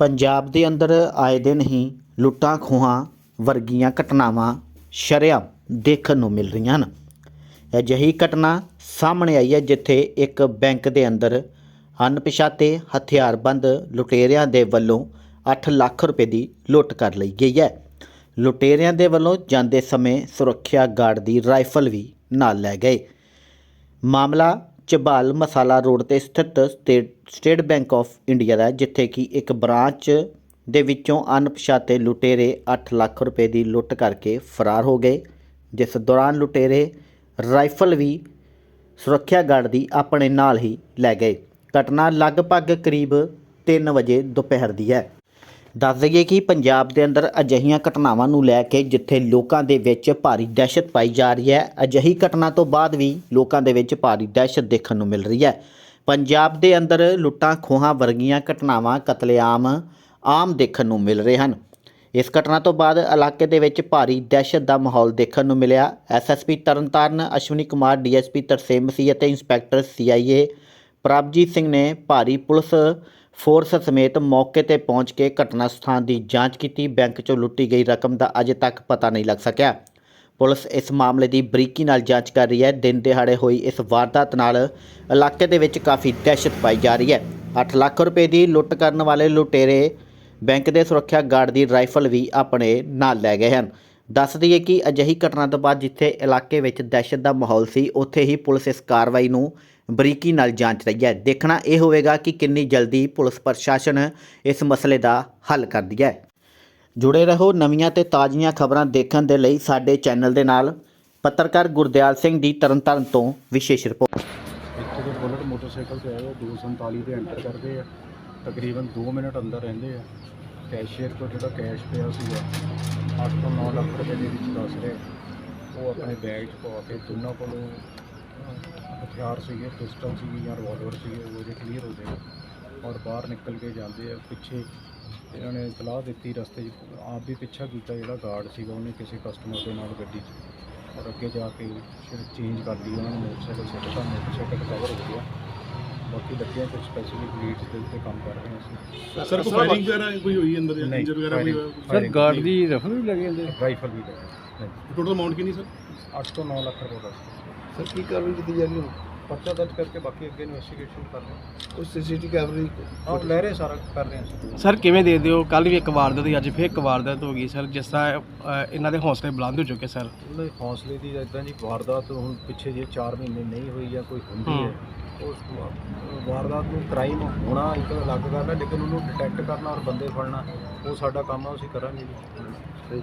ਪੰਜਾਬ ਦੇ ਅੰਦਰ ਆਏ ਦਿਨ ਹੀ ਲੁੱਟਾਂ ਖੋਹਾਂ ਵਰਗੀਆਂ ਘਟਨਾਵਾਂ ਸ਼ਰੇਆਮ ਦੇਖਣ ਨੂੰ ਮਿਲ ਰਹੀਆਂ ਹਨ। ਅਜਿਹੀ ਘਟਨਾ ਸਾਹਮਣੇ ਆਈ ਹੈ ਜਿੱਥੇ ਇੱਕ ਬੈਂਕ ਦੇ ਅੰਦਰ ਅਣਪਛਾਤੇ ਹਥਿਆਰਬੰਦ ਲੁਟੇਰਿਆਂ ਦੇ ਵੱਲੋਂ 8 ਲੱਖ ਰੁਪਏ ਦੀ ਲੁੱਟ ਕਰ ਲਈ ਗਈ ਹੈ। ਲੁਟੇਰਿਆਂ ਦੇ ਵੱਲੋਂ ਜਾਂਦੇ ਸਮੇਂ ਸੁਰੱਖਿਆ ਗਾਰਡ ਦੀ ਰਾਈਫਲ ਵੀ ਨਾਲ ਲੈ ਗਏ। ਮਾਮਲਾ ਚਬਾਲ ਮਸਾਲਾ ਰੋਡ ਤੇ ਸਥਿਤ state state bank of India ਦਾ ਜਿੱਥੇ ਕਿ ਇੱਕ ਬ੍ਰਾਂਚ ਦੇ ਵਿੱਚੋਂ ਅਣਪਛਾਤੇ ਲੁਟੇਰੇ 8 ਲੱਖ ਰੁਪਏ ਦੀ ਲੁੱਟ ਕਰਕੇ ਫਰਾਰ ਹੋ ਗਏ। ਜਿਸ ਦੌਰਾਨ ਲੁਟੇਰੇ ਰਾਈਫਲ ਵੀ ਸੁਰੱਖਿਆ ਗਾਰਡ ਦੀ ਆਪਣੇ ਨਾਲ ਹੀ ਲੈ ਗਏ। ਘਟਨਾ ਲਗਭਗ ਕਰੀਬ 3 ਵਜੇ ਦੁਪਹਿਰ ਦੀ ਹੈ। ਦੱਸ ਦਈਏ ਕਿ ਪੰਜਾਬ ਦੇ ਅੰਦਰ ਅਜਿਹੀਆਂ ਘਟਨਾਵਾਂ ਨੂੰ ਲੈ ਕੇ ਜਿੱਥੇ ਲੋਕਾਂ ਦੇ ਵਿੱਚ ਭਾਰੀ ਦਹਿਸ਼ਤ ਪਾਈ ਜਾ ਰਹੀ ਹੈ, ਅਜਿਹੀ ਘਟਨਾ ਤੋਂ ਬਾਅਦ ਵੀ ਲੋਕਾਂ ਦੇ ਵਿੱਚ ਭਾਰੀ ਦਹਿਸ਼ਤ ਦੇਖਣ ਨੂੰ ਮਿਲ ਰਹੀ ਹੈ। ਪੰਜਾਬ ਦੇ ਅੰਦਰ ਲੁੱਟਾਂ ਖੋਹਾਂ ਵਰਗੀਆਂ ਘਟਨਾਵਾਂ ਕਤਲੇਆਮ ਆਮ ਦੇਖਣ ਨੂੰ ਮਿਲ ਰਹੇ ਹਨ। ਇਸ ਘਟਨਾ ਤੋਂ ਬਾਅਦ ਇਲਾਕੇ ਦੇ ਵਿੱਚ ਭਾਰੀ ਦਹਿਸ਼ਤ ਦਾ ਮਾਹੌਲ ਦੇਖਣ ਨੂੰ ਮਿਲਿਆ। ਐਸਐਸਪੀ ਤਰਨਤਾਰਨ, ਅਸ਼ਵਨੀ ਕੁਮਾਰ ਡੀਐਸਪੀ ਤਰਸੇਮ ਮਸੀਹ ਅਤੇ ਇੰਸਪੈਕਟਰ ਸੀਆਈਏ ਪ੍ਰਭਜੀਤ ਸਿੰਘ ਨੇ ਭਾਰੀ ਪੁਲਿਸ ਫੋਰਸ ਸਮੇਤ ਮੌਕੇ ਤੇ ਪਹੁੰਚ ਕੇ ਘਟਨਾ ਸਥਾਨ ਦੀ ਜਾਂਚ ਕੀਤੀ। ਬੈਂਕ 'ਚੋਂ ਲੁੱਟੀ ਗਈ ਰਕਮ ਦਾ ਅਜੇ ਤੱਕ ਪਤਾ ਨਹੀਂ ਲੱਗ ਸਕਿਆ। ਪੁਲਿਸ ਇਸ ਮਾਮਲੇ ਦੀ ਬਰੀਕੀ ਨਾਲ ਜਾਂਚ ਕਰ ਰਹੀ ਹੈ। ਦਿਨ ਦਿਹਾੜੇ ਹੋਈ ਇਸ ਵਾਰਦਾਤ ਨਾਲ ਇਲਾਕੇ ਦੇ ਵਿੱਚ ਕਾਫੀ ਦਹਿਸ਼ਤ ਪਾਈ ਜਾ ਰਹੀ ਹੈ। 8 ਲੱਖ ਰੁਪਏ ਦੀ ਲੁੱਟ ਕਰਨ ਵਾਲੇ ਲੁਟੇਰੇ ਬੈਂਕ ਦੇ ਸੁਰੱਖਿਆ ਗਾਰਡ ਦੀ ਰਾਈਫਲ ਵੀ ਆਪਣੇ ਨਾਲ ਲੈ ਗਏ ਹਨ। ਦੱਸ ਦਈਏ ਕਿ ਅਜਿਹੀ ਘਟਨਾ ਤੋਂ ਬਾਅਦ ਜਿੱਥੇ ਇਲਾਕੇ ਵਿੱਚ ਦਹਿਸ਼ਤ ਦਾ ਮਾਹੌਲ ਸੀ, ਉੱਥੇ ਹੀ ਪੁਲਿਸ ਇਸ ਕਾਰਵਾਈ ਨੂੰ ਬਰੀਕੀ ਨਾਲ ਜਾਂਚ ਰਹੀ ਹੈ। ਦੇਖਣਾ ਇਹ ਹੋਵੇਗਾ ਕਿ ਕਿੰਨੀ ਜਲਦੀ ਪੁਲਿਸ ਪ੍ਰਸ਼ਾਸਨ ਇਸ ਮਸਲੇ ਦਾ ਹੱਲ ਕਰਦੀ ਹੈ। ਜੁੜੇ ਰਹੋ ਨਵੀਆਂ ਤੇ ਤਾਜ਼ੀਆਂ ਖਬਰਾਂ ਦੇਖਣ ਦੇ ਲਈ ਸਾਡੇ ਚੈਨਲ ਦੇ ਨਾਲ। ਪੱਤਰਕਾਰ ਗੁਰਦਿਆਲ ਸਿੰਘ ਦੀ ਤਰਨਤਾਰਨ ਤੋਂ ਵਿਸ਼ੇਸ਼ ਰਿਪੋਰਟ। ਇੱਥੇ ਦੇ ਬੁਲਟ ਮੋਟਰਸਾਈਕਲ ਤੇ ਆਏ ਆ 247 ਤੇ ਐਂਟਰ ਕਰਦੇ ਆ। ਤਕਰੀਬਨ 2 ਮਿੰਟ ਅੰਦਰ ਰਹਿੰਦੇ ਆ। ਕੈਸ਼ੀਅਰ ਕੋਲ ਜਿਹੜਾ ਕੈਸ਼ ਪਿਆ ਸੀਗਾ 8 ਤੋਂ 9 ਲੱਖ ਰੁਪਏ ਦੇ ਵਿੱਚ ਦੱਸ ਰਹੇ। ਉਹ ਆਪਣੇ ਬੈਗ 'ਚ ਪਾ ਕੇ ਦੋਨਾਂ ਕੋਲੋਂ ਹਥਿਆਰ ਸੀਗੇ ਪਿਸਟਲ ਸੀਗੀ ਜਾਂ ਰਿਵਾਲਵਰ ਸੀਗੇ ਉਹ ਜੇ ਕਲੀਅਰ ਹੋ ਗਏ। ਔਰ ਬਾਹਰ ਨਿਕਲ ਕੇ ਜਾਂਦੇ ਆ ਪਿੱਛੇ ਇਹਨਾਂ ਨੇ ਸਲਾਹ ਦਿੱਤੀ ਰਸਤੇ 'ਚ ਆਪ ਵੀ ਪਿੱਛਾ ਕੀਤਾ ਜਿਹੜਾ ਗਾਰਡ ਸੀਗਾ ਉਹਨੇ ਕਿਸੇ ਕਸਟਮਰ ਦੇ ਨਾਲ ਗੱਡੀ 'ਚ। ਔਰ ਅੱਗੇ ਜਾ ਕੇ ਫਿਰ ਚੇਂਜ ਕਰ ਲਈ ਉਹਨਾਂ ਨੇ ਮੋਟਰਸਾਈਕਲ ਸਿੱਟ ਤਾਂ ਮੋਟਰਸਾਈਕਲ ਕਵਰ ਹੋ ਗਿਆ। ਬਾਕੀ ਲੱਗਿਆ ਕੁਝ ਸਪੈਸੀਫਿਕ ਲੀਡਸ ਦੇ ਉੱਤੇ ਕੰਮ ਕਰ ਰਹੇ ਹਾਂ ਅਸੀਂ। ਸਰ ਕੋਈ ਫਾਇਰਿੰਗ ਵਗੈਰਾ ਕੋਈ ਹੋਈ ਅੰਦਰ ਜਾਂ ਇੰਜਰ ਵਗੈਰਾ ਕੋਈ ਸਰ ਗਾਰਡ। ਦੀ ਰਫਲ ਵੀ ਲੱਗੇ ਜਾਂਦੇ ਰਾਈਫਲ ਵੀ ਲੱਗਾ। ਟੋਟਲ ਅਮਾਉਂਟ ਕਿੰਨੀ ਸਰ? 8 ਤੋਂ 9 ਲੱਖ ਰੁਪਏ ਦਾ। ਸਰ ਕੀ ਕਾਰਵਾਈ ਕੀਤੀ ਜਾ ਰਹੀ ਹੈ? ਪਰਚਾ ਦਰਜ ਕਰਕੇ ਬਾਕੀ ਅੱਗੇ ਇਨਵੈਸਟੀਗੇਸ਼ਨ ਕਰ ਰਹੇ ਹਾਂ। ਕੋਈ ਸੀਸੀਟੀ ਕੈਮਰੇ ਔਰ ਲੈ ਰਹੇ ਸਾਰਾ ਕਰ ਰਹੇ ਹਾਂ ਸਰ। ਕਿਵੇਂ ਦੇ ਦਿਓ ਕੱਲ ਵੀ ਇੱਕ ਵਾਰਦਾਤ ਹੋਈ ਅੱਜ ਫਿਰ ਇੱਕ ਵਾਰਦਾਤ ਹੋ ਗਈ ਸਰ ਜਿਸ ਤਰ੍ਹਾਂ ਅ, ਇਹਨਾਂ ਦੇ ਹੌਸਲੇ ਬੁਲੰਦ ਹੋ ਚੁੱਕੇ ਸਰ? ਉਹਨਾਂ ਦੇ ਹੌਸਲੇ ਦੀ ਇਦਾਂ ਜੀ ਵਾਰਦਾਤ ਹੁਣ ਪਿੱਛੇ ਜੇ 4 ਮਹੀਨੇ ਨਹੀਂ ਹੋਈ ਜਾਂ ਕੋਈ ਹੁੰਦੀ ਹੂੰ। ਉਸ ਵਾਰਦਾਤ ਨੂੰ ਕ੍ਰਾਈਮ ਹੋਣਾ ਇੱਕ ਅਲੱਗ ਗੱਲ ਹੈ ਲੇਕਿਨ ਉਹਨੂੰ ਡਿਟੈਕਟ ਕਰਨਾ ਔਰ ਬੰਦੇ ਫੜਨਾ ਉਹ ਸਾਡਾ ਕੰਮ ਆ ਅਸੀਂ ਕਰਾਂਗੇ ਜੀ।